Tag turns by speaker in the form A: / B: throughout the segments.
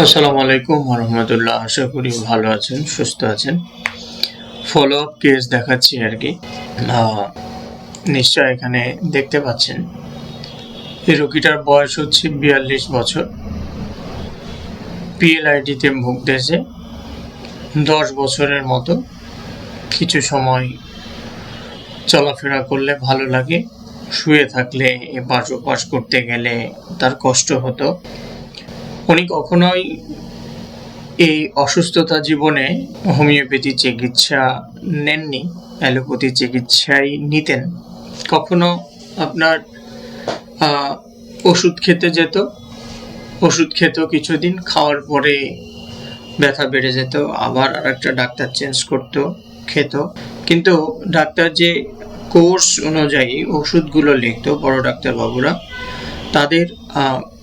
A: আসসালামু আলাইকুম রহমতুল্লাহ আশা করি ভালো আছেন, সুস্থ আছেন। ফলো আপ কেস দেখাচ্ছি আর কি। নিশ্চয় এখানে দেখতে পাচ্ছেন। এই রোগীটার বয়স হচ্ছে বিয়াল্লিশ বছর। পিএলআইডিতে ভুগতেছে। দশ বছরের মতো। কিছু সময় চলাফেরা করলে ভালো লাগে। শুয়ে থাকলে এপাশ ওপাশ করতে গেলে তার কষ্ট হতো। উনি কখনোই এই অসুস্থতা জীবনে হোমিওপ্যাথি চিকিৎসা নেননি, অ্যালোপ্যাথি চিকিৎসাই নিতেন? কখনো আপনার ওষুধ খেতে যেত? ওষুধ খেত কিছুদিন, খাওয়ার পরে ব্যথা বেড়ে যেত, আবার আরেকটা ডাক্তার চেঞ্জ করতো, খেত। কিন্তু ডাক্তার যে কোর্স অনুযায়ী ওষুধগুলো লিখতো, বড় ডাক্তারবাবুরা, তাদের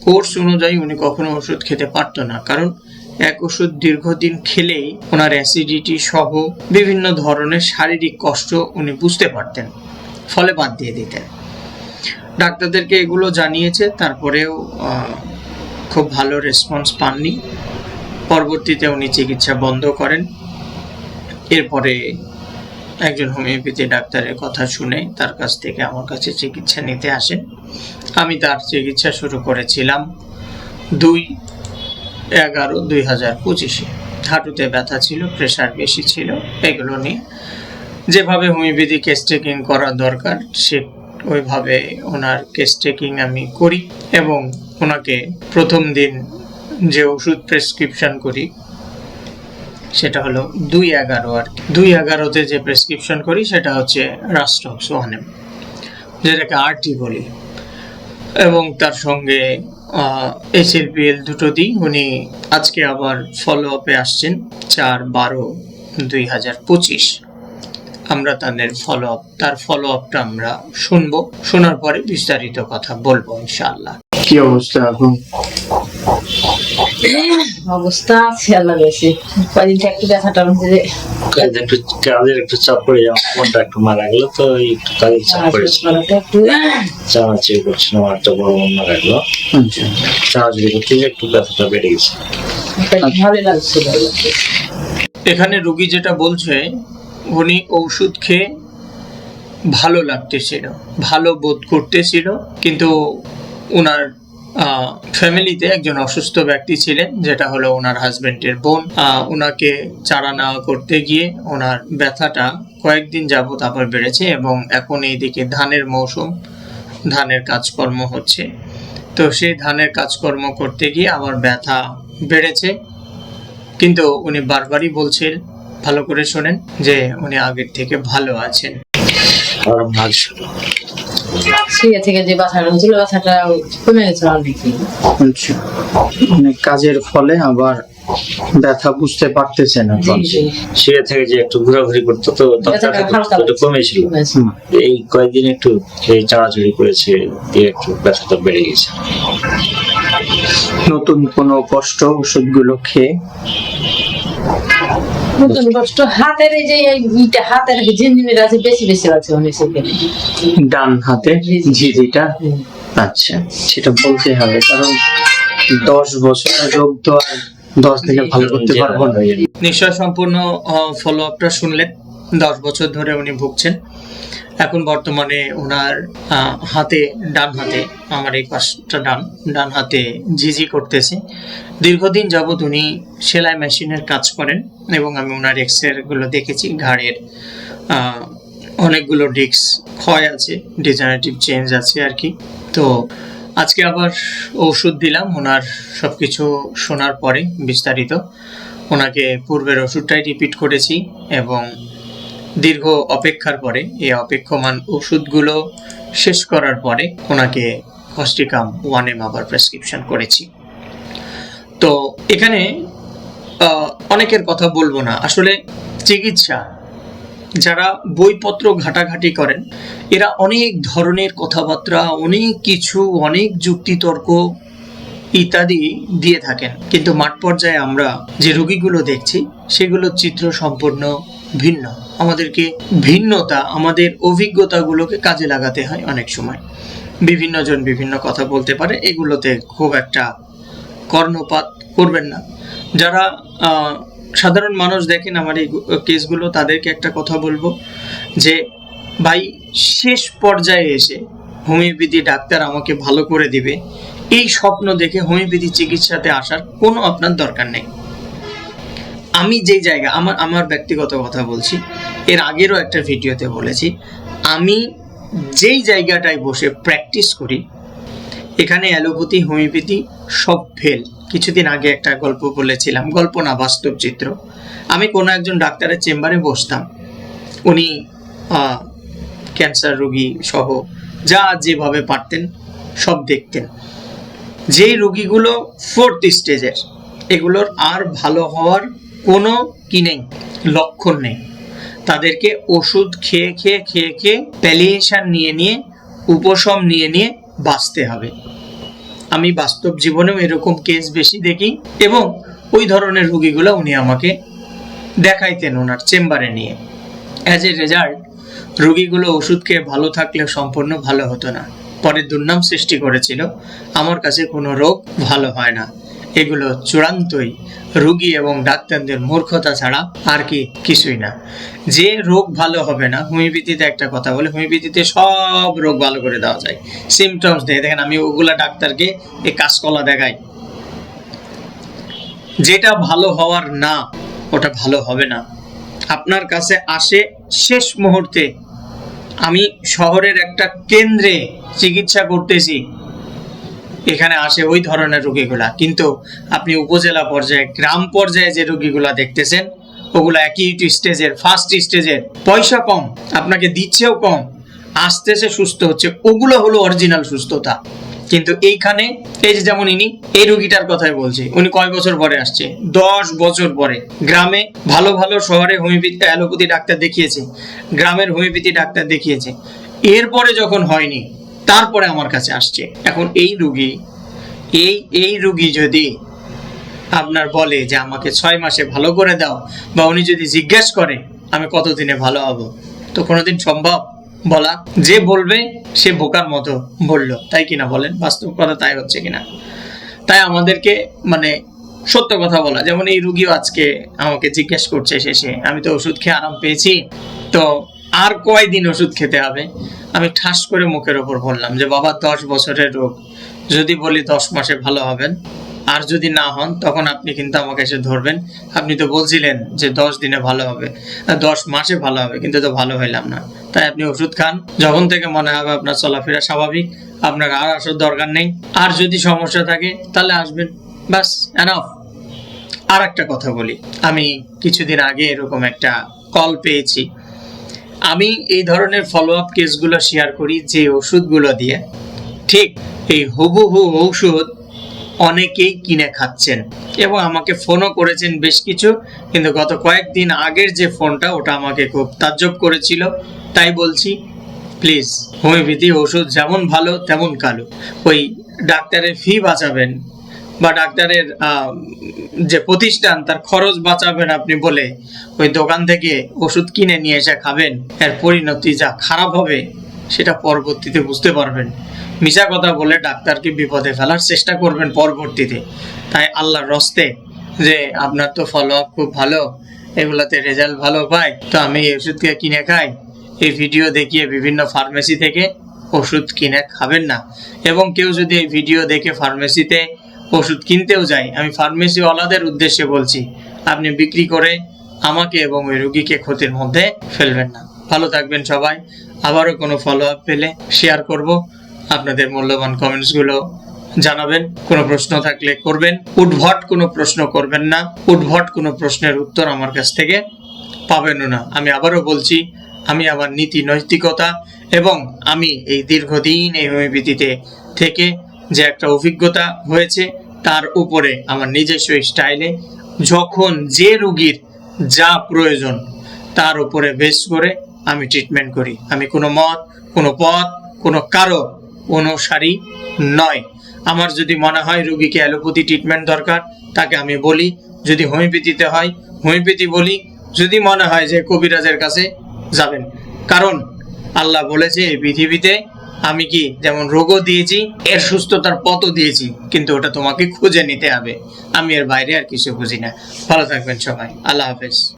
A: কোর্স অনুযায়ী উনি কখনো ওষুধ খেতে পারতো না। কারণ এক ওষুধ দীর্ঘদিন খেলেই ওনার অ্যাসিডিটি সহ বিভিন্ন ধরনের শারীরিক কষ্ট উনি বুঝতে পারতেন, ফলে বাদ দিয়ে দিতেন। ডাক্তারদেরকে এগুলো জানিয়েছে, তারপরেও খুব ভালো রেসপন্স পাননি। পরবর্তীতে উনি চিকিৎসা বন্ধ করেন। এরপরে একজন হোমিওপ্যাথি ডাক্তারের কথা শুনে তার কাছ থেকে আমার কাছে চিকিৎসা নিতে আসেন আমি তার চিকিৎসা শুরু করেছিলাম দুই এগারো দুই হাজার পঁচিশে। হাঁটুতে ব্যথা ছিল, প্রেশার বেশি ছিল, এগুলো নিয়ে। যেভাবে হোমিওপ্যাথি কেস টেকিং করা দরকার, সে ওইভাবে ওনার কেস টেকিং আমি করি এবং ওনাকে প্রথম দিন যে ওষুধ প্রেসক্রিপশন করি সেটা হলো দুই এগারো আর দুই এগারোতে যে প্রেসক্রিপশন করি সেটা হচ্ছে রাস্টক্স ওয়ানেম যেটাকে আরটি বলি। এবং তার সঙ্গে এইচএলপিএল দুটো দিই। উনি আজকে আবার ফলো আপে আসছেন চার বারো দুই হাজার পঁচিশ। আমরা তাদের ফলো আপ তার ফলো আপটা আমরা শুনব। শোনার পরে বিস্তারিত কথা বলব ইনশাআল্লাহ। কি অবস্থা এখন?
B: অবস্থা আছে আল্লাহ বেশি কদিন থেকে একটু ব্যথাটা হচ্ছে যে।
C: কাজে একটু কাজের একটু চাপ পড়ে যাওয়া মনটা একটু মারা গেল তো একটু কাজের চাপ পড়েছিল আর একটা বড় মন মারা গেল।
A: আচ্ছা।
C: চানাচুরি করতে গিয়ে একটু ব্যথাটা বেড়ে গেছে।
B: ভালো লাগছিল
A: এখানে রুগী যেটা বলছে উনি ঔষধ খেয়ে ভালো লাগতেছিল ভালো বোধ করতেছিল কিন্তু ওনার ফ্যামিলিতে একজন অসুস্থ ব্যক্তি ছিলেন, যেটা হলো ওনার হাজবেন্ডের বোন। ওনাকে চারা নেওয়া করতে গিয়ে ওনার ব্যথাটা কয়েকদিন যাবত আবার বেড়েছে এবং এখন এইদিকে ধানের মৌসুম, ধানের কাজকর্ম হচ্ছে। তো সেই ধানের কাজকর্ম করতে গিয়ে আবার ব্যথা বেড়েছে। কিন্তু উনি বারবারই বলছেন, ভালো করে শোনেন, যে উনি আগের থেকে ভালো আছেন।
B: শুয়ে থেকে যে ব্যথাটা হচ্ছিল ব্যথাটা কমে গেছে অনেকই।
A: আচ্ছা। মানে কাজের ফলে আবার ব্যথা বুঝতে পারতেছেন এখন
C: শুয়ে থেকে যে একটু ঘোরাঘুরি করতো তো একটু কমেছিল এই কয়েকদিন একটু এই চানাচুরি করেছে দিয়ে একটু ব্যথাটা বেড়ে গেছে।
A: নতুন কোনো কষ্ট ওষুধগুলো খেয়ে
B: নতুন কষ্ট। হাতের এই যে এই হাতের ঝিনঝিনিটা আছে বেশি বেশি আছে অনেক সেখানে
A: ডান হাতে ঝিঝিটা আচ্ছা সেটা বলতে হবে কারণ দশ বছর রোগ তো আর দশ দিনে ভালো করতে পারব না। নিশ্চয় সম্পূর্ণ ফলো আপটা শুনলেন। দশ বছর ধরে উনি ভুগছেন। এখন বর্তমানে ওনার হাতে, ডান হাতে, আমার এই পাশটা ডান ডান হাতে ঝিঝি করতেছে। দীর্ঘদিন যাবৎ উনি সেলাই মেশিনের কাজ করেন এবং আমি ওনার এক্সেরগুলো দেখেছি, ঘাড়ের অনেকগুলো ডিস্ক, ক্ষয় আছে ডিজেনারেটিভ চেঞ্জ আছে আর কি। তো আজকে আবার ওষুধ দিলাম ওনার সব কিছু শোনার পরে বিস্তারিত। ওনাকে পূর্বের ওষুধটাই রিপিট করেছি এবং দীর্ঘ অপেক্ষার পরে, এই অপেক্ষমান ওষুধগুলো শেষ করার পরে ওনাকে কস্টিকাম ওয়ান এম আবার প্রেসক্রিপশন করেছি। তো এখানে অনেকের কথা বলব না। আসলে চিকিৎসা, যারা বইপত্র ঘাটাঘাটি করেন, এরা অনেক ধরনের কথাবার্তা, অনেক কিছু, অনেক যুক্তিতর্ক ইত্যাদি দিয়ে থাকেন। কিন্তু মাঠ পর্যায়ে আমরা যে রোগীগুলো দেখছি সেগুলো চিত্র সম্পূর্ণ ভিন্ন। আমাদেরকে ভিন্নতা, আমাদের অভিজ্ঞতাগুলোকে কাজে লাগাতে হয় অনেক সময়। বিভিন্ন জন বিভিন্ন কথা বলতে পারে, এগুলোতে খুব একটা কর্ণপাত করবেন না। যারা সাধারণ মানুষ দেখেন আমার এই কেসগুলো, তাদেরকে একটা কথা বলব যে, ভাই, শেষ পর্যায়ে এসে হোমিওপ্যাথি ডাক্তার আমাকে ভালো করে দিবে। এই স্বপ্ন দেখে হোমিওপ্যাথি চিকিৎসাতে আসার কোনো আপনার দরকার নেই। আমি যেই জায়গা, আমার আমার ব্যক্তিগত কথা বলছি, এর আগেরও একটা ভিডিওতে বলেছি, আমি যেই জায়গাটায় বসে প্র্যাকটিস করি, এখানে অ্যালোপ্যাথি, হোমিওপ্যাথি সব ফেল কিছুদিন আগে একটা গল্প বলেছিলাম, গল্প না, বাস্তব চিত্র। আমি কোনো একজন ডাক্তারের চেম্বারে বসতাম, উনি ক্যান্সার রোগী সহ যা যেভাবে পারতেন সব দেখতেন। যেই রোগীগুলো ফোর্থ স্টেজের এগুলোর আর ভালো হওয়ার কোনো কি নেই? লক্ষণ নেই। তাদেরকে ওষুধ খেয়ে খেয়ে খেয়ে খেয়ে প্যালিয়েশন নিয়ে নিয়ে, উপশম নিয়ে নিয়ে বাঁচতে হবে। আমি বাস্তব জীবনেও এরকম কেস বেশি দেখি এবং ওই ধরনের রুগীগুলো উনি আমাকে দেখাইতেন ওনার চেম্বারে নিয়ে। অ্যাজ এ রেজাল্ট রুগীগুলো ওষুধ খেয়ে ভালো থাকলে সম্পূর্ণ ভালো হতো না। পরে দুর্নাম সৃষ্টি করেছিল। আমার কাছে কোনো রোগ ভালো হয় না। এগুলো চূড়ান্তই রুগী এবং ডাক্তারদের মূর্খতা ছাড়া আর কি কিছুই না। যে রোগ ভালো হবে না, হোমিওপ্যাথিতে একটা কথা বলে, হোমিওপ্যাথিতে সব রোগ ভালো করে দেওয়া যায়। সিমটমস দিয়ে দেখেন আমি ওগুলা ডাক্তারকে এই কাঁচকলা দেখাই। যেটা ভালো হওয়ার না, ওটা ভালো হবে না। আপনার কাছে আসে শেষ মুহূর্তে, আমি শহরের একটা কেন্দ্রে চিকিৎসা করতেছি। এখানে আসে ওই ধরনের রোগীগুলা। কিন্তু আপনি উপজেলা পর্যায়ে, গ্রাম পর্যায়ে যে রোগীগুলা দেখতেছেন, ওগুলো একই স্টেজের ফার্স্ট স্টেজের। পয়সা কম, আপনাকে দিচ্ছেও কম, আসতেছে সুস্থ হচ্ছে, ওগুলো হলো অরিজিনাল সুস্থতা। কিন্তু এইখানে, এই যে যেমন ইনি, এই রুগীটার কথাই বলছি, উনি কয় বছর পরে আসছে? দশ বছর পরে। গ্রামে ভালো ভালো শহরে হোমিওপ্যাথি, অ্যালোপ্যাথি ডাক্তার দেখিয়েছে, গ্রামের হোমিওপ্যাথি ডাক্তার দেখিয়েছে। এরপরে যখন হয়নি তারপরে আমার কাছে আসছে। এখন এই রুগী, এই এই রুগী যদি আপনার বলে যে আমাকে ছয় মাসে ভালো করে দাও বা উনি যদি জিজ্ঞেস করে, আমি কতদিনে ভালো হব? তো কোনোদিন সম্ভব? বলা, যে বলবে, সে বোকার মতো বলল। তাই কিনা বলেন? বাস্তব কথা তাই হচ্ছে কিনা? তাই আমাদেরকে মানে সত্য কথা বলা। যেমন এই রুগীও আজকে আমাকে জিজ্ঞেস করছে শেষে, আমি তো ওষুধ খেয়ে আরাম পেয়েছি। তো আর কয়দিন ওষুধ খেতে হবে? আমি ঠাস করে মুখের ওপর বললাম যে, বাবা, দশ বছরের রোগ। যদি বলি দশ মাসে ভালো হবেন, আর যদি না হন, তখন আপনি কিন্তু আমাকে এসে ধরবেন। আপনি তো বলছিলেন যে, দশ দিনে ভালো হবে। দশ মাসে ভালো হবে, কিন্তু তো ভালো হইলাম না। তাই আপনি ওষুধ খান। যখন থেকে মনে হবে আপনার চলাফেরা স্বাভাবিক, আপনার আর আসার দরকার নেই। আর যদি সমস্যা থাকে, তাহলে আসবেন। ব্যাস এনাফ আর একটা কথা বলি। আমি কিছুদিন আগে এরকম একটা কল পেয়েছি। আমি এই ধরনের ফলো আপ কেসগুলো শেয়ার করি যে ওষুধগুলো দিয়ে। ঠিক এই হুবহু ঔষধ অনেকেই কিনে খাচ্ছেন এবং আমাকে ফোনও করেছেন বেশ কিছু, কিন্তু গত কয়েকদিন আগের যে ফোনটা ওটা আমাকে খুব তাজ্জব করেছিল। তাই বলছি প্লিজ হোমিওপ্যাথি ওষুধ যেমন ভালো, তেমন কালো। ওই ডাক্তারের ফি বাঁচাবেন বা ডাক্তারের যে প্রতিষ্ঠান, তার খরচ বাঁচাবেন আপনি বলে ওই দোকান থেকে ওষুধ কিনে নিয়ে এসে খাবেন, এর পরিণতি যা খারাপ হবে সেটা পরবর্তীতে বুঝতে পারবেন। মিশা কথা বলে ডাক্তারকে বিপদে ফেলার চেষ্টা করবেন পরবর্তীতে। তাই আল্লাহর রস্তে যে আপনার তো ফলো আপ খুব ভালো, এগুলাতে রেজাল্ট ভালো পাই তো আমি এই ওষুধকে কিনে খাই। এই ভিডিও দেখিয়ে বিভিন্ন ফার্মেসি থেকে ওষুধ কিনে খাবেন না। এবং কেউ যদি এই ভিডিও দেখে ফার্মেসিতে ওষুধ কিনতেও যাই। আমি ফার্মেসিওয়ালাদের উদ্দেশ্যে বলছি, আপনি বিক্রি করে আমাকে এবং ওই রুগীকে ক্ষতির মধ্যে ফেলবেন না। ভালো থাকবেন সবাই। আবারও কোনো ফলো আপ পেলে শেয়ার করব। আপনাদের মূল্যবান কমেন্টসগুলো জানাবেন। কোনো প্রশ্ন থাকলে করবেন। উদ্ভট কোনো প্রশ্ন করবেন না। উদ্ভট কোনো প্রশ্নের উত্তর আমার কাছ থেকে পাবেনও না। আমি আবারও বলছি, আমি আমার নীতি নৈতিকতা এবং আমি এই দীর্ঘদিন এই হোমিওপ্যাথিতে থেকে যে একটা অভিজ্ঞতা হয়েছে, তার উপরে আমার নিজস্ব স্টাইলে যখন যে রুগীর যা প্রয়োজন, তার উপরে বেশ করে আমি ট্রিটমেন্ট করি। আমি কোনো মত, কোনো পথ, কোনো কারও অনুসারী নয়। আমার যদি মনে হয় রুগীকে অ্যালোপ্যাথি ট্রিটমেন্ট দরকার, তাকে আমি বলি। যদি হোমিওপ্যাথিতে হয়, হোমিওপ্যাথি বলি। যদি মনে হয় যে কবিরাজের কাছে যাবেন। কারণ আল্লাহ বলেছে এই পৃথিবীতে আমি কি যেমন রোগও দিয়েছি, এর সুস্থতার পথও দিয়েছি, কিন্তু ওটা তোমাকে খুঁজে নিতে হবে। আমি এর বাইরে আর কিছু বুঝি না। ভালো থাকবেন সবাই। আল্লাহ হাফেজ।